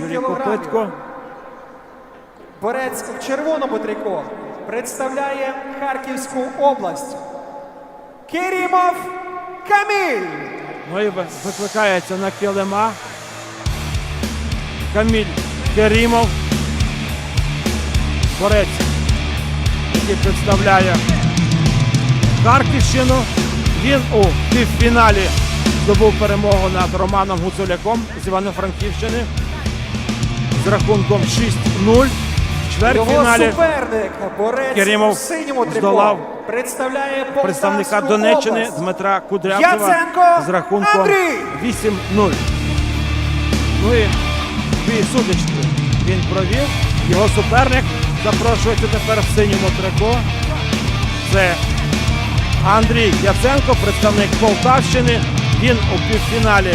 Юрій кілограмів. Копитко. Борець в червоному трико представляє Харківську область. Керімов Каміль. Ну і викликається на килима. Каміль Керімов. Борець, який представляє Харківщину. Він у півфіналі здобув перемогу над Романом Гуцуляком з Івано-Франківщини з рахунком 6-0. В Його чвертьфіналі суперник, борець Керімов в синьому здолав представляє представника Донеччини область. Дмитра Кудрявцева Яценко з рахунком Андрій. 8-0. Ну і дві сутички він провів. Його суперник запрошується тепер в синьому трико. Це Андрій Яценко, представник Полтавщини. Він у півфіналі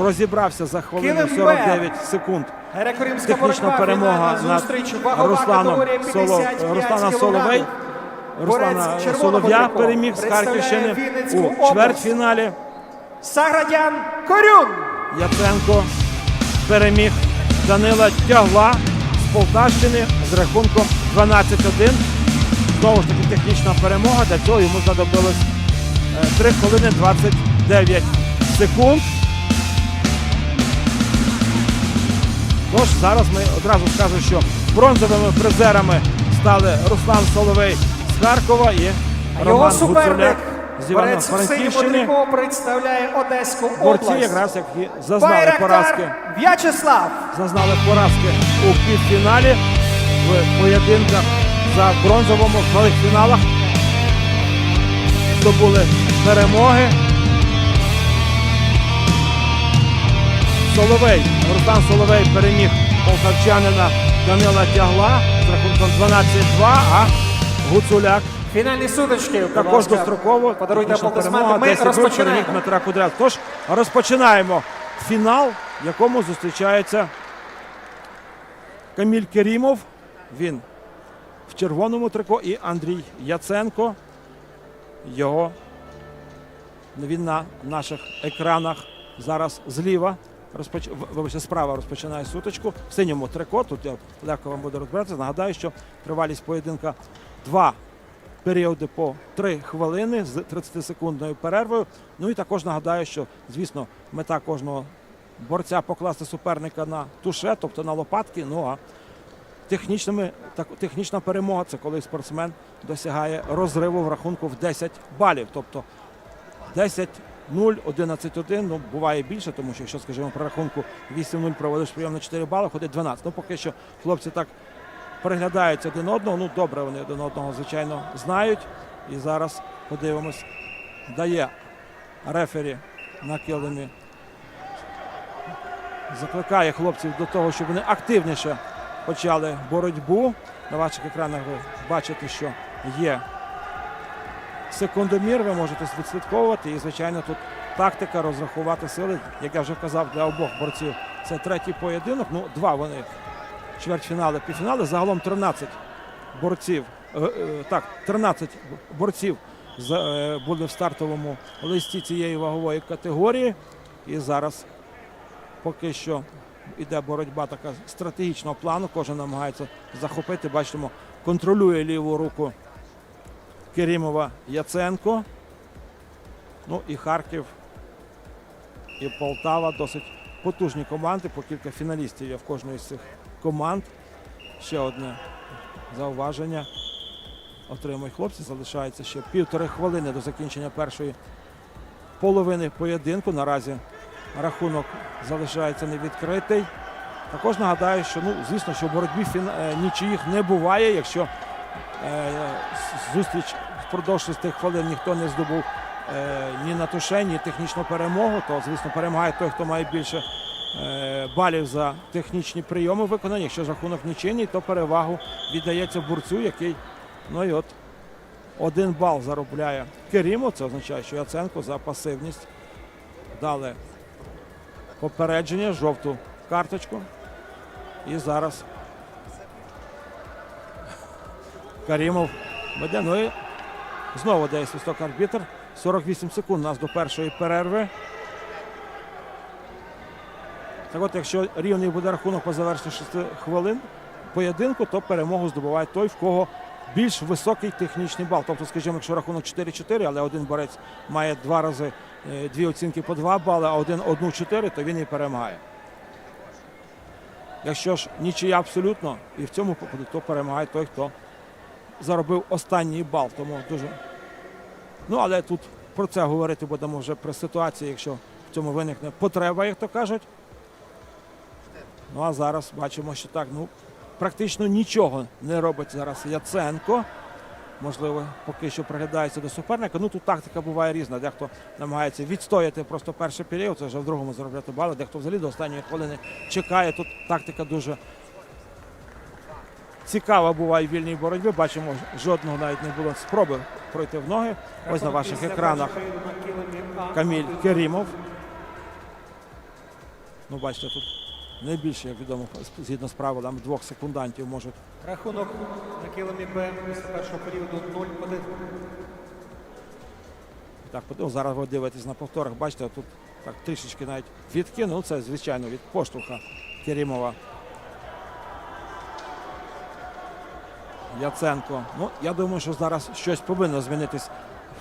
розібрався за хвилину 49 секунд. Технічна перемога над Русланом Соло, Руслана. Соловей. Руслана Солов'я переміг з Харківщини у чвертьфіналі. Саградян Корюн. Яценко переміг Данила Тягла з Полтавщини з рахунком 12-1. Знову ж таки технічна перемога. Для цього йому знадобилось е, 3 хвилини 29 секунд. Тож зараз ми одразу скажу, що бронзовими призерами стали Руслан Соловей з Харкова і Роман Його суперник, з Івано-Франківщини. представляє Одеську Борці область. якраз які зазнали поразки. В'ячеслав. зазнали поразки у півфіналі в поєдинках за бронзовому в малих фіналах. Здобули перемоги. Соловей, Руслан Соловей переміг полтавчанина Данила Тягла з рахунком 12-2, а Гуцуляк Фінальні сутички. також достроково. Подаруйте аплодисменти. Ми 10 розпочинаємо. Дмитра Кудрявцева. Тож розпочинаємо фінал, в якому зустрічається Каміль Керімов. Він в червоному трико і Андрій Яценко. Його він на наших екранах зараз зліва. Розпоч... Вибачте, справа розпочинає сутичку в синьому трико. Тут легко вам буду розбиратися. Нагадаю, що тривалість поєдинка два періоди по 3 хвилини з 30-секундною перервою. Ну і також нагадаю, що звісно мета кожного борця покласти суперника на туше, тобто на лопатки. Ну а технічними так, технічна перемога це коли спортсмен досягає розриву в рахунку в 10 балів. Тобто 10 0, 11-1, ну буває більше, тому що якщо, скажімо, при рахунку 8-0 проводиш прийом на 4 бали, ходить 12. Ну поки що хлопці так переглядаються один одного. Ну добре, вони один одного, звичайно, знають. І зараз подивимось, дає рефері на килимі. Закликає хлопців до того, щоб вони активніше почали боротьбу. На ваших екранах ви бачите, що є секундомір, ви можете відслідковувати. І, звичайно, тут тактика розрахувати сили, як я вже казав, для обох борців. Це третій поєдинок. Ну, два вони чвертьфінали, півфінали. Загалом 13 борців. е, е, Так, 13 борців е, були в стартовому листі цієї вагової категорії. І зараз поки що йде боротьба така стратегічного плану. Кожен намагається захопити. Бачимо, контролює ліву руку Керімова Яценко. Ну і Харків і Полтава досить потужні команди. По кілька фіналістів є в кожної з цих команд. Ще одне зауваження. Отримують хлопці. Залишається ще півтори хвилини до закінчення першої половини поєдинку. Наразі рахунок залишається невідкритий. Також нагадаю, що ну, звісно, що в боротьбі фін... е, нічиїх не буває, якщо зустріч впродовж 6 хвилин ніхто не здобув е, ні на туше, ні технічну перемогу, то звісно перемагає той, хто має більше е, балів за технічні прийоми виконані. Якщо рахунок нічийний, то перевагу віддається борцю, який ну і от один бал заробляє Керімов. Це означає, що Яценко за пасивність дали попередження, жовту карточку. І зараз Карімов веде. Знову дає свисток арбітр. 48 секунд у нас до першої перерви. Так от, якщо рівний буде рахунок по завершенню 6 хвилин поєдинку, то перемогу здобуває той, в кого більш високий технічний бал. Тобто, скажімо, якщо рахунок 4-4, але один борець має два рази е, дві оцінки по 2 бали, а один одну 4, то він і перемагає. Якщо ж нічия абсолютно і в цьому то перемагає той, хто заробив останній бал. Тому дуже. Ну, але тут про це говорити будемо вже при ситуації, якщо в цьому виникне потреба, як то кажуть. Ну а зараз бачимо, що так, ну, практично нічого не робить зараз Яценко. Можливо, поки що приглядається до суперника. Ну тут тактика буває різна. Дехто намагається відстояти просто перший період, це вже в другому заробляти бали, дехто взагалі до останньої хвилини чекає. Тут тактика дуже цікава буває вільній боротьбі. Бачимо, жодного навіть не було спроби пройти в ноги. Ось на ваших екранах Каміль Керімов. Ну, бачите, тут найбільше, як відомо, згідно з правилами, двох секундантів можуть Рахунок на килимі Б після першого періоду 0-1. Так, ну, зараз ви дивитесь на повторах, бачите, тут так трішечки навіть відкинув. Це, звичайно, від поштовха Керімова. Яценко. Ну, я думаю, що зараз щось повинно змінитись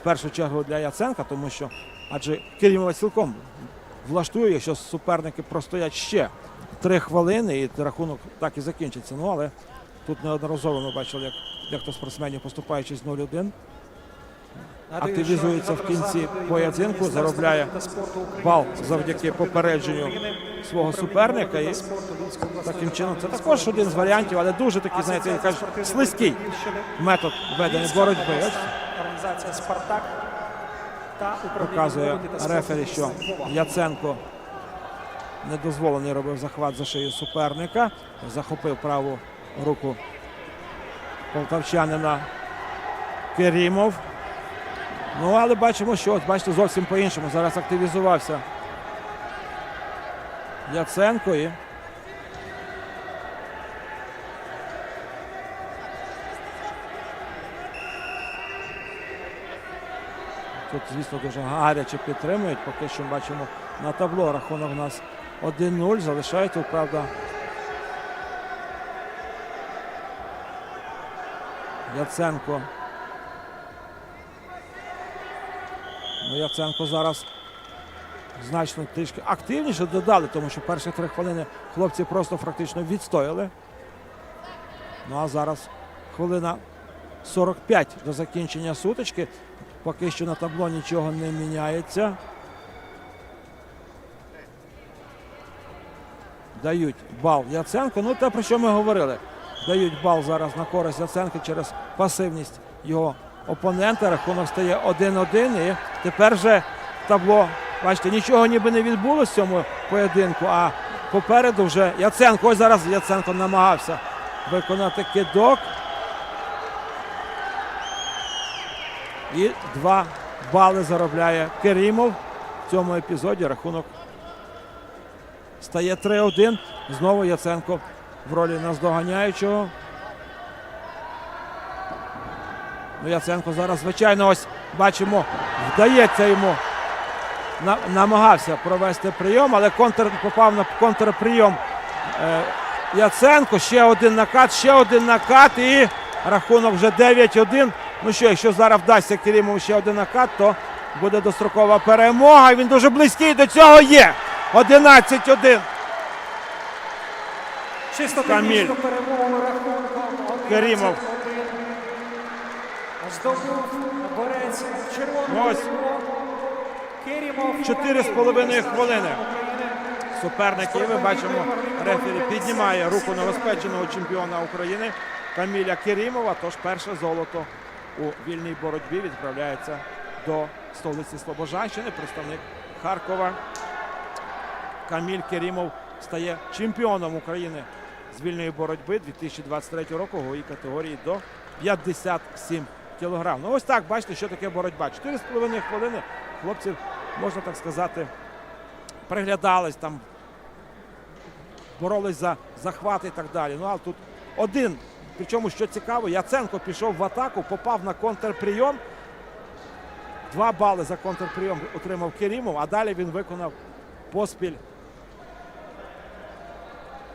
в першу чергу для Яценка, тому що адже Кирімова цілком влаштує, якщо суперники простоять ще три хвилини, і рахунок так і закінчиться. Ну, але тут неодноразово ми бачили, як дехто спортсменів, поступаючи з 0-1, активізується в кінці поєдинку, заробляє бал завдяки попередженню свого суперника. І таким чином це також один з варіантів, але дуже такий, знаєте, як кажуть, слизький метод ведення боротьби. Організація Спартак показує рефері, що. Яценко недозволений робив захват за шию суперника, захопив праву руку полтавчанина Керімов. Ну, але бачимо, що бачите, зовсім по-іншому. Зараз активізувався Яценко і Тут, звісно, дуже гаряче підтримують. Поки що бачимо на табло рахунок у нас 1-0. Залишають тут, правда. Яценко. Ну, Яценко зараз значно трішки активніше додали, тому що перші три хвилини хлопці просто практично відстояли. Ну а зараз хвилина 45 до закінчення сутички. Поки що на табло нічого не міняється. Дають бал Яценко. Ну, те, про що ми говорили. Дають бал зараз на користь Яценка через пасивність його опонента. Рахунок стає 1-1. І тепер вже табло, бачите, нічого ніби не відбулося в цьому поєдинку, а попереду вже Яценко. Ось зараз Яценко намагався виконати кидок. І два бали заробляє Керімов. В цьому епізоді рахунок стає 3-1. Знову Яценко в ролі наздоганяючого. Ну, Яценко зараз, звичайно, ось бачимо, вдається йому. На- намагався провести прийом, але контр, попав на контрприйом е, Яценко. Ще один накат, ще один накат і рахунок вже 9-1. Ну що, якщо зараз вдасться Керімову ще один накат, то буде дострокова перемога. Він дуже близький до цього є. 11-1. Чисто Каміль. Керімов. 11-1. Здобув борець червоного Ось. кольору. Керімов. Чотири з половиною хвилини. Суперники, ви бачимо, рефері піднімає руку новоспеченого чемпіона України Каміля Керімова. Тож перше золото у вільній боротьбі відправляється до столиці Слобожанщини. Представник Харкова Каміль Керімов стає чемпіоном України з вільної боротьби 2023 року у категорії до 57 кілограм. Ну ось так, бачите, що таке боротьба. 4,5 хвилини хлопці, можна так сказати, приглядались там, боролись за захват і так далі. Ну а тут один. Причому, що цікаво, Яценко пішов в атаку, попав на контрприйом. Два бали за контрприйом отримав Керімов, а далі він виконав поспіль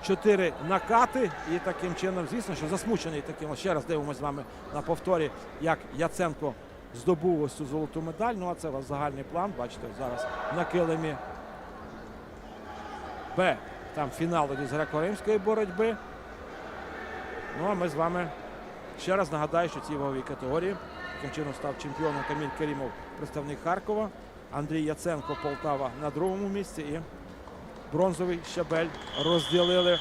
чотири накати. І таким чином, звісно, що засмучений таким. Ще раз дивимося з вами на повторі, як Яценко здобув ось цю золоту медаль. Ну а це у вас загальний план. Бачите, зараз на килимі Б. Там фінал із греко-римської боротьби. Ну а ми з вами ще раз нагадаю, що ці вагові категорії таким чином став чемпіоном Каміль Керімов, представник Харкова. Андрій Яценко Полтава на другому місці. І бронзовий щабель розділили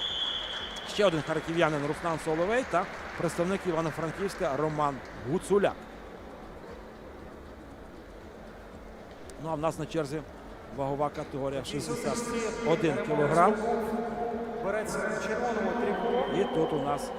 ще один харків'янин Руслан Соловей та представник Івано-Франківська Роман Гуцуляк. Ну а в нас на черзі вагова категорія 61 кілограм. І тут у нас